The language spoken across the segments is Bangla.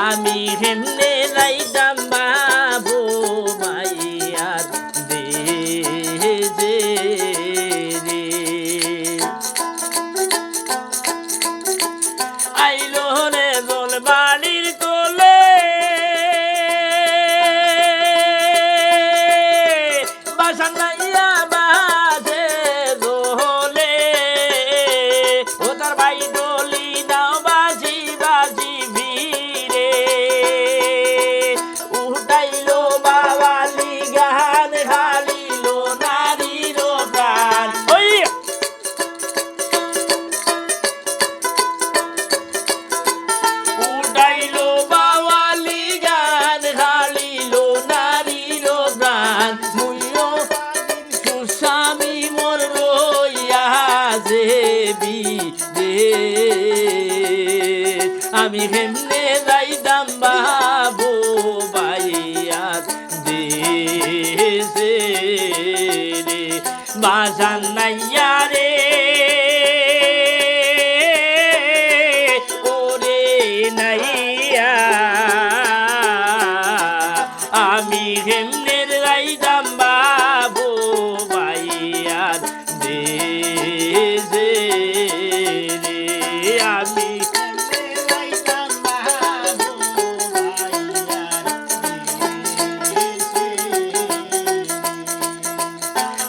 আমি হেমনে লাইতাম বাবু মাইয়ার বাড়ির বাসান মোর রইয়া যেবি রে আমি হেমনে যাইতাম বাবু বাইয়াত দেশে রে। বাজান নাইয়া রে। ওরে নাই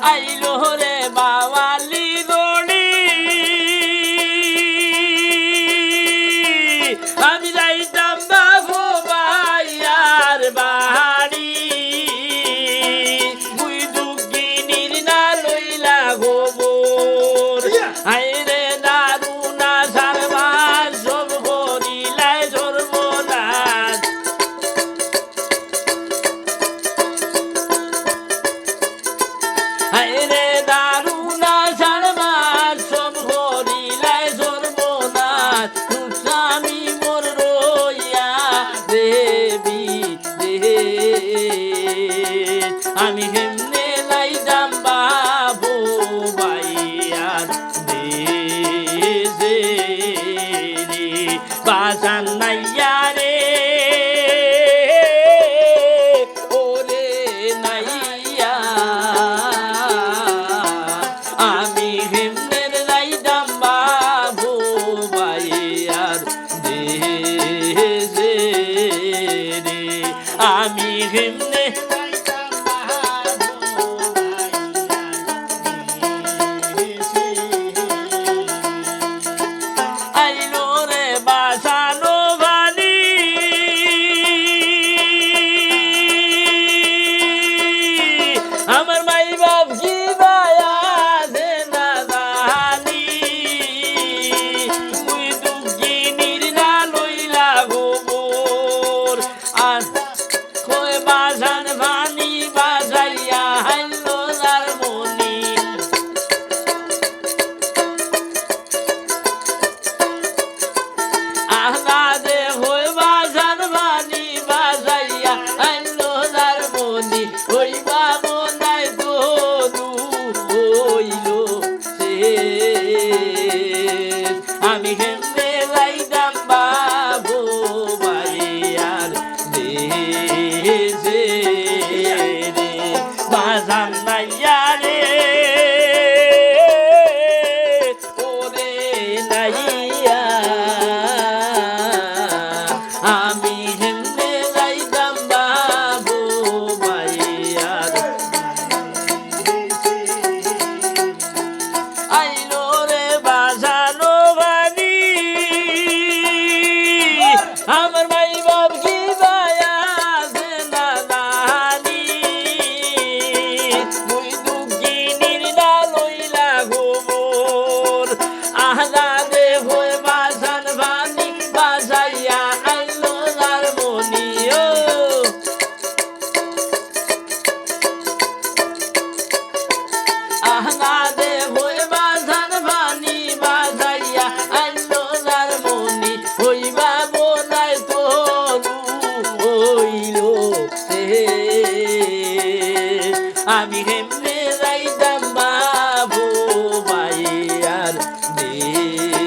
Aí আমি হেমনে লাইদাম বাবু বাইয়ার দেশে বাজান নাইয়া রে। ওরে নাইয়া। আমি Amiga. আমার 你。